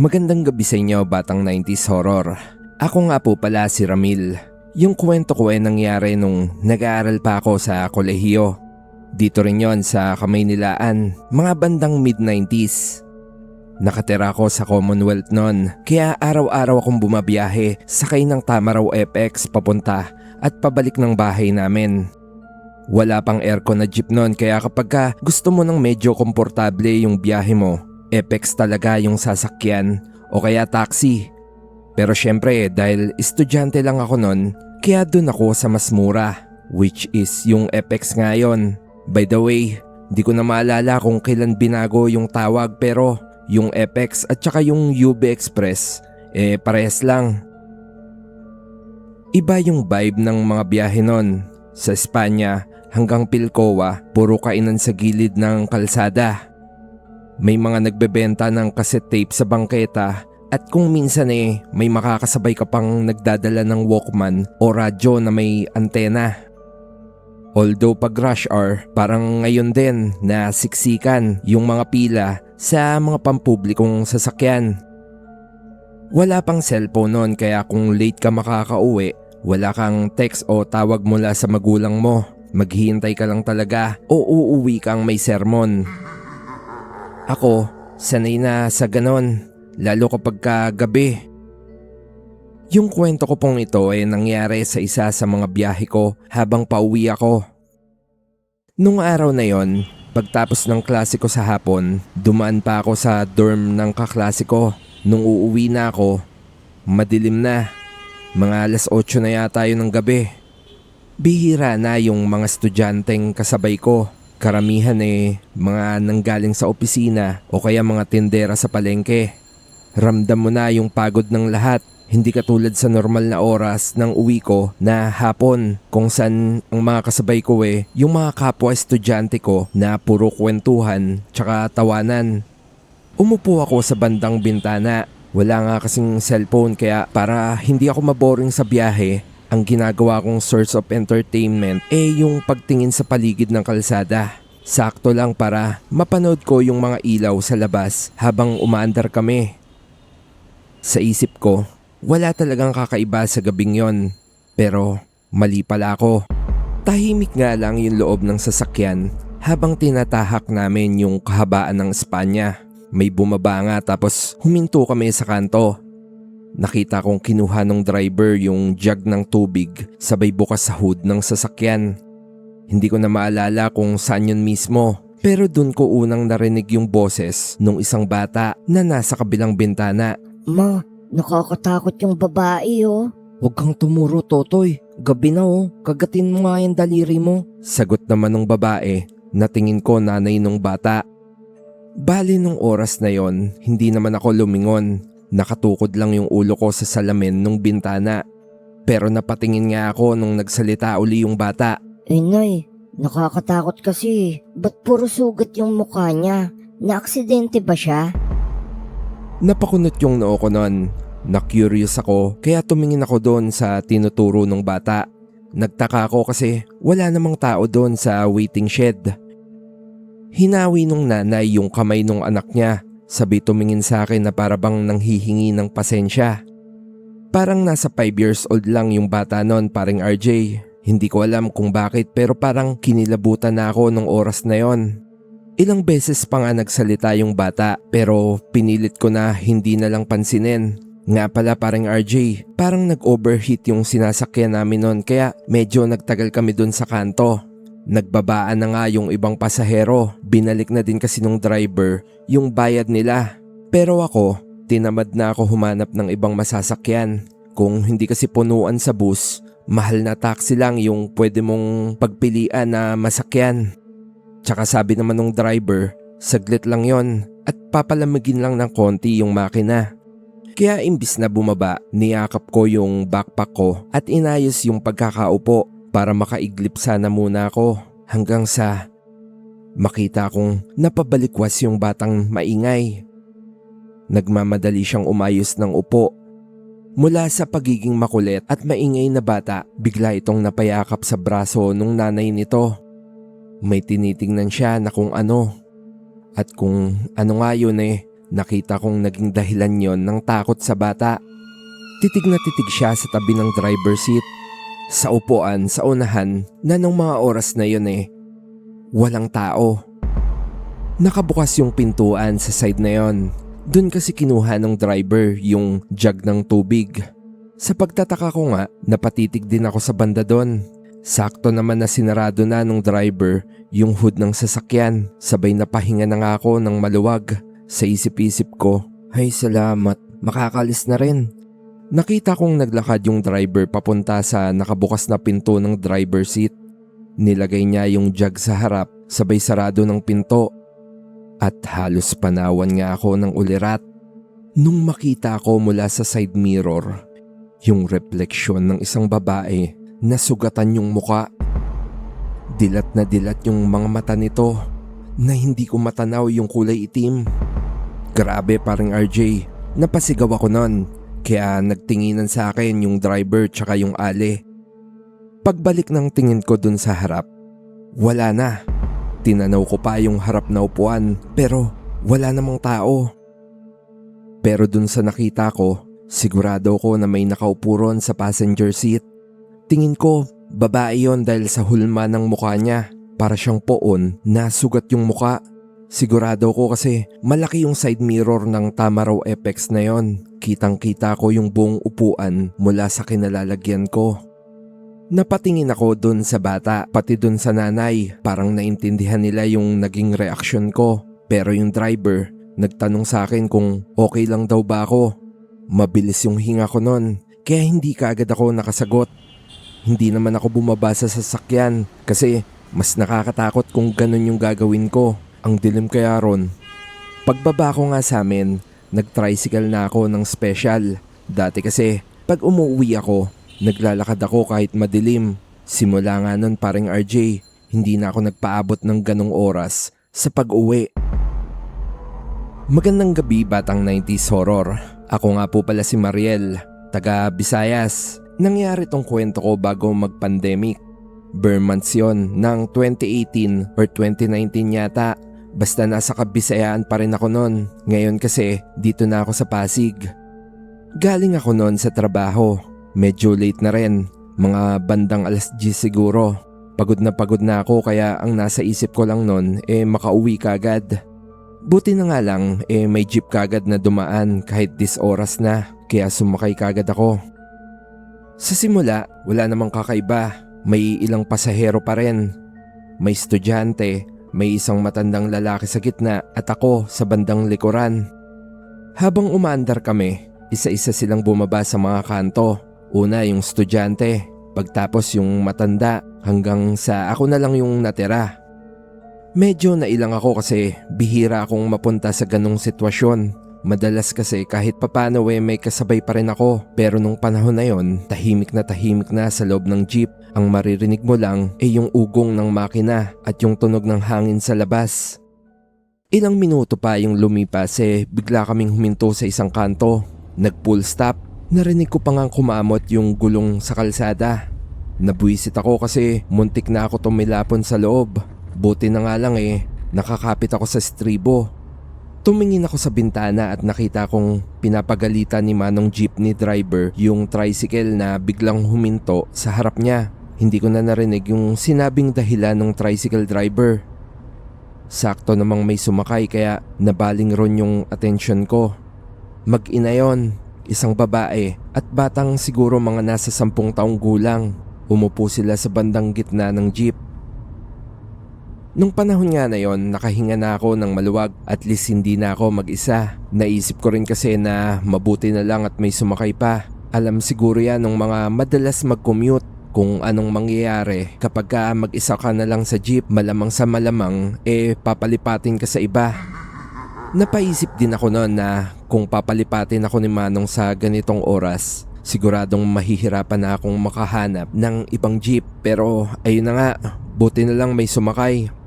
Magandang gabi sa inyo, batang 90s horror. Ako nga po pala si Ramil. Yung kwento ko ay nangyari nung nag-aaral pa ako sa kolehiyo. Dito rin yon sa Kamaynilaan, mga bandang mid-90s. Nakatira ako sa Commonwealth noon, kaya araw-araw akong bumabiyahe, sakay ng Tamaraw FX papunta at pabalik ng bahay namin. Wala pang aircon na jeep noon kaya kapag ka gusto mo ng medyo komportable yung biyahe mo, FX talaga yung sasakyan o kaya taxi. Pero syempre dahil estudyante lang ako noon, kaya dun ako sa mas mura, which is yung FX ngayon. By the way, di ko na maalala kung kailan binago yung tawag pero yung FX at saka yung UB Express, eh parehas lang. Iba yung vibe ng mga biyahe nun. Sa Espanya hanggang Pilcoa, puro kainan sa gilid ng kalsada. May mga nagbebenta ng cassette tape sa bangketa at kung minsan eh may makakasabay ka pang nagdadala ng Walkman o radyo na may antena. Although pag rush hour, parang ngayon din na siksikan yung mga pila sa mga pampublikong sasakyan. Wala pang cellphone noon kaya kung late ka makakauwi, wala kang text o tawag mula sa magulang mo. Maghihintay ka lang talaga o uuwi kang may sermon. Ako, sanay na sa ganon, lalo kapag kagabi. Yung kwento ko pong ito ay nangyari sa isa sa mga biyahe ko habang pauwi ako. Nung araw na yon, pagtapos ng klase ko sa hapon, dumaan pa ako sa dorm ng kaklase ko. Nung uuwi na ako, madilim na. Mga alas 8 na yata yun ng gabi. Bihira na yung mga estudyanteng kasabay ko. Karamihan eh, mga nanggaling sa opisina o kaya mga tindera sa palengke. Ramdam mo na yung pagod ng lahat. Hindi katulad sa normal na oras ng uwi ko na hapon kung saan ang mga kasabay ko eh, yung mga kapwa estudyante ko na puro kwentuhan tsaka tawanan. Umupo ako sa bandang bintana. Wala nga kasing cellphone kaya para hindi ako maboring sa biyahe, ang ginagawa kong source of entertainment eh yung pagtingin sa paligid ng kalsada. Sakto lang para mapanood ko yung mga ilaw sa labas habang umaandar kami. Sa isip ko, wala talagang kakaiba sa gabing yon. Pero mali pala ako. Tahimik nga lang yung loob ng sasakyan habang tinatahak namin yung kahabaan ng Espanya. May bumaba nga tapos huminto kami sa kanto. Nakita kong kinuha ng driver yung jug ng tubig sabay bukas sa hood ng sasakyan. Hindi ko na maalala kung saan yun mismo pero dun ko unang narinig yung boses nung isang bata na nasa kabilang bintana. Ma, nakakatakot yung babae oh. Huwag kang tumuro, Totoy. Gabi na oh. Kagatin mo nga yung daliri mo. Sagot naman ng babae. Natingin ko nanay nung bata. Bali nung oras na yon, hindi naman ako lumingon. Nakatukod lang yung ulo ko sa salamin nung bintana. Pero napatingin nga ako nung nagsalita uli yung bata. Eh nay, nakakatakot kasi. Ba't puro sugat yung mukha niya? Naaksidente ba siya? Napakunot yung noo ko nun. Na-curious ako kaya tumingin ako doon sa tinuturo ng bata. Nagtaka ako kasi wala namang tao doon sa waiting shed. Hinawi nung nanay yung kamay nung anak niya. Sabi tumingin sa akin na parabang nanghihingi ng pasensya. Parang nasa 5 years old lang yung bata noon paring RJ. Hindi ko alam kung bakit pero parang kinilabutan na ako nung oras na yon. Ilang beses pa nga nagsalita yung bata pero pinilit ko na hindi na lang pansinin. Nga pala parang RJ, parang nag-overheat yung sinasakyan namin noon kaya medyo nagtagal kami dun sa kanto. Nagbabaan na nga yung ibang pasahero, binalik na din kasi nung driver yung bayad nila. Pero ako, tinamad na ako humanap ng ibang masasakyan. Kung hindi kasi punuan sa bus, mahal na taxi lang yung pwede mong pagpilian na masakyan. Tsaka sabi naman ng driver, saglit lang yon at papalamigin lang ng konti yung makina. Kaya imbis na bumaba, niyakap ko yung backpack ko at inayos yung pagkakaupo para makaiglip sana muna ako hanggang sa makita kong napabalikwas yung batang maingay. Nagmamadali siyang umayos ng upo. Mula sa pagiging makulit at maingay na bata, bigla itong napayakap sa braso nung nanay nito. May tinitingnan siya na kung ano. At kung ano nga yun eh, Nakita kong naging dahilan yon ng takot sa bata. Titig na titig siya sa tabi ng driver seat. Sa upuan sa unahan na nung mga oras na yon eh, walang tao. Nakabukas yung pintuan sa side na yon. Doon kasi kinuha ng driver yung jug ng tubig. Sa pagtataka ko nga, napatitig din ako sa banda doon. Sakto naman na sinarado na nung driver yung hood ng sasakyan. Sabay na pahinga na nga ako ng maluwag. Sa isip-isip ko, ay salamat, makakalis na rin. Nakita kong naglakad yung driver papunta sa nakabukas na pinto ng driver seat. Nilagay niya yung jug sa harap, sabay sarado ng pinto. At halos panawan nga ako ng ulirat. Nung makita ko mula sa side mirror, yung refleksyon ng isang babae na sugatan yung muka. Dilat na dilat yung mga mata nito na hindi ko matanaw yung kulay itim. Grabe paring RJ, napasigaw ako nun kaya nagtinginan sa akin yung driver tsaka yung ale. Pagbalik ng tingin ko dun sa harap, wala na. Tinanaw ko pa yung harap na upuan pero wala namang tao. Pero dun sa nakita ko, sigurado ko na may nakaupo ron sa passenger seat. Tingin ko, babae yon dahil sa hulma ng mukha niya. Para siyang poon na sugat yung muka. Sigurado ko kasi malaki yung side mirror ng Tamaraw Apex na yon. Kitang kita ko yung buong upuan mula sa kinalalagyan ko. Napatingin ako dun sa bata, pati dun sa nanay. Parang naintindihan nila yung naging reaksyon ko. Pero yung driver, nagtanong sa akin kung okay lang daw ba ako. Mabilis yung hinga ko nun, kaya hindi kaagad ako nakasagot. Hindi naman ako bumaba sa sasakyan kasi mas nakakatakot kung ganun yung gagawin ko. Ang dilim kaya ron. Pagbaba ko nga sa amin, nag-tricycle na ako ng special. Dati kasi, pag umuwi ako, naglalakad ako kahit madilim. Simula nga nun paring RJ, hindi na ako nagpaabot ng ganong oras sa pag-uwi. Magandang gabi batang 90s horror. Ako nga po pala si Mariel, taga Visayas. Nangyari tong kwento ko bago mag-pandemic. Burn months yun ng 2018 or 2019 yata. Basta nasa kabisayaan pa rin ako noon. Ngayon kasi dito na ako sa Pasig. Galing ako noon sa trabaho. Medyo late na rin. Mga bandang alas 10 siguro. Pagod na pagod na ako kaya ang nasa isip ko lang noon eh makauwi kagad. Buti na nga lang eh may jeep kagad na dumaan kahit dis oras na kaya sumakay kagad ako. Sa simula, wala namang kakaiba. May ilang pasahero pa rin. May estudyante, may isang matandang lalaki sa gitna at ako sa bandang likuran. Habang umaandar kami, isa-isa silang bumaba sa mga kanto. Una yung estudyante, pagtapos yung matanda hanggang sa ako na lang yung natira. Medyo nailang ako kasi bihira akong mapunta sa ganong sitwasyon. Madalas kasi kahit papano eh may kasabay pa rin ako pero nung panahon na yon tahimik na tahimik na sa loob ng jeep. Ang maririnig mo lang ay yung ugong ng makina at yung tunog ng hangin sa labas. Ilang minuto pa yung lumipas eh bigla kaming huminto sa isang kanto. Nag full stop. Narinig ko pa nga kumamot yung gulong sa kalsada. Nabuisit ako kasi muntik na ako tumilapon sa loob. Buti na nga lang eh, nakakapit ako sa stribo. Tumingin ako sa bintana at nakita kong pinapagalitan ni Manong jeepney driver yung tricycle na biglang huminto sa harap niya. Hindi ko na narinig yung sinabing dahilan ng tricycle driver. Sakto namang may sumakay kaya nabaling ron yung atensyon ko. Mag-ina yon, isang babae at batang siguro mga nasa sampung taong gulang. Umupo sila sa bandang gitna ng jeep. Nung panahon nga na yon, nakahinga na ako ng maluwag at least hindi na ako mag-isa. Naisip ko rin kasi na mabuti na lang at may sumakay pa. Alam siguro yan ng mga madalas mag-commute kung anong mangyayari kapag ka mag-isa ka na lang sa jeep malamang sa malamang eh papalipatin ka sa iba. Napaisip din ako noon na kung papalipatin ako ni Manong sa ganitong oras, siguradong mahihirapan na akong makahanap ng ibang jeep pero ayun na nga, buti na lang may sumakay.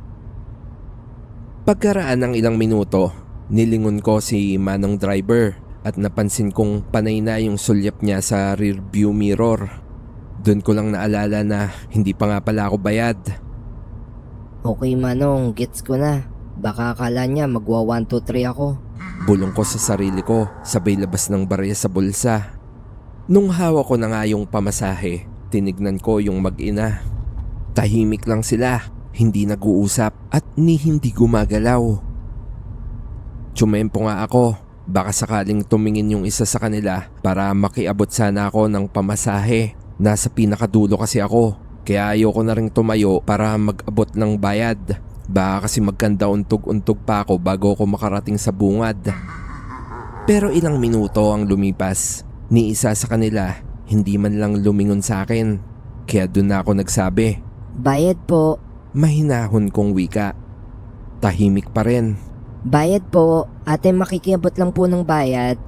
Pagkaraan ng ilang minuto, nilingon ko si Manong driver at napansin kong panay na yung sulyap niya sa rear view mirror. Doon ko lang naalala na hindi pa nga pala ako bayad. Okay Manong, gets ko na. Baka akala niya magwa 1, 2, 3 ako. Bulong ko sa sarili ko, sabay labas ng barya sa bulsa. Nung hawak ko na nga yung pamasahe, tinignan ko yung mag-ina. Tahimik lang sila, hindi nag-uusap at ni hindi gumagalaw. Tsumempo nga ako, baka sakaling tumingin yung isa sa kanila para makiabot sana ako ng pamasahe. Nasa pinakadulo kasi ako, kaya ayoko na rin tumayo para mag-abot ng bayad. Baka kasi magkanda untog-untog pa ako bago ako makarating sa bungad. Pero ilang minuto ang lumipas. Ni isa sa kanila, hindi man lang lumingon sa akin. Kaya doon na ako nagsabi, Bayad po. Mahinahon kong wika. Tahimik pa rin. Bayad po. Ate makikiabot lang po ng bayad.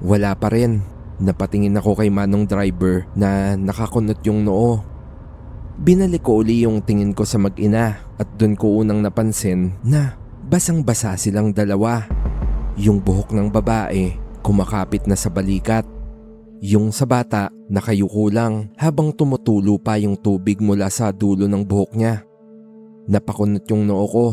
Wala pa rin. Napatingin ako kay manong driver na nakakunot yung noo. Binalik ko uli yung tingin ko sa mag-ina at doon ko unang napansin na basang-basa silang dalawa. Yung buhok ng babae kumakapit na sa balikat. Yung sa bata nakayuko lang habang tumutulo pa yung tubig mula sa dulo ng buhok niya. Napakunot yung noo ko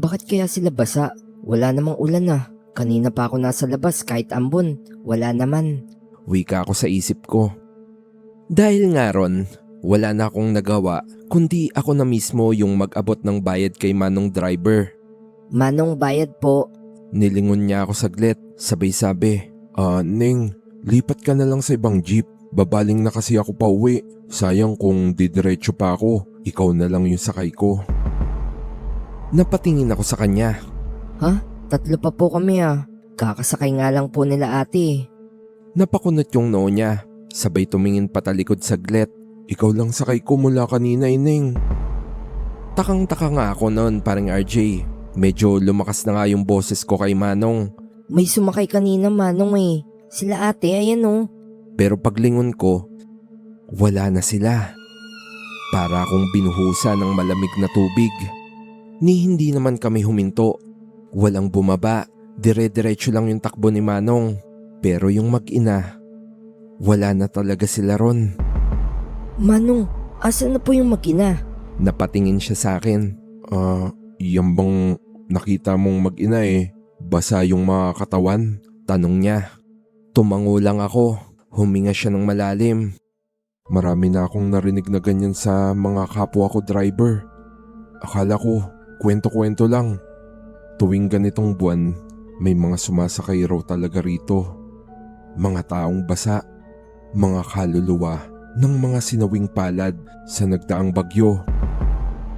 Bakit kaya sila basa? Wala namang ulan ah. Kanina pa ako nasa labas kahit ambon. Wala naman. Wika ako sa isip ko. Dahil nga ron, wala na akong nagawa kundi ako na mismo yung mag-abot ng bayad kay manong driver. Manong bayad po. Nilingon niya ako saglit, sabay sabi, Ah, Ning, lipat ka na lang sa ibang jeep. Babaling na kasi ako pa uwi. Sayang kung didiretso pa ako, ikaw na lang yung sakay ko. Napatingin ako sa kanya. Tatlo pa po kami ah. Kakasakay nga lang po nila ate. Napakunot yung noo niya, sabay tumingin patalikod saglit. Ikaw lang sakay ko mula kanina, Ining. Takang-taka nga ako noon, paring RJ. Medyo lumakas na nga yung boses ko kay Manong. May sumakay kanina manong eh. Sila ate, ayan oh. Pero paglingon ko, wala na sila. Para akong binuhusa ng malamig na tubig. Ni hindi naman kami huminto. Walang bumaba, dire-diretso lang yung takbo ni Manong. Pero yung mag-ina, wala na talaga sila ron. Manong, asan na po yung makina? Napatingin siya sa akin. Ah, yan bang nakita mong mag-ina eh? Basa yung mga katawan? Tanong niya. Tumango lang ako. Huminga siya ng malalim. Marami na akong narinig na ganyan sa mga kapwa ko driver. Akala ko, kwento-kwento lang. Tuwing ganitong buwan, may mga sumasakay raw talaga rito. Mga taong basa, mga kaluluwa ng mga sinawing palad sa nagdaang bagyo.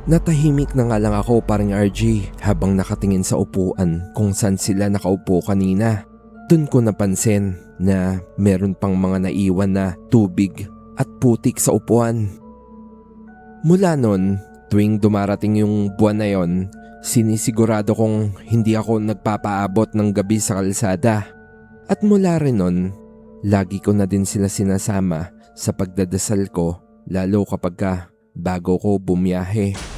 Natahimik na nga lang ako paring RJ habang nakatingin sa upuan kung saan sila nakaupo kanina. Doon ko napansin na meron pang mga naiwan na tubig at putik sa upuan. Mula nun, tuwing dumarating yung buwan na yon, sinisigurado kong hindi ako nagpapaabot ng gabi sa kalsada. At mula rin nun, lagi ko na din sila sinasama sa pagdadasal ko lalo kapag ka bago ko bumiyahe.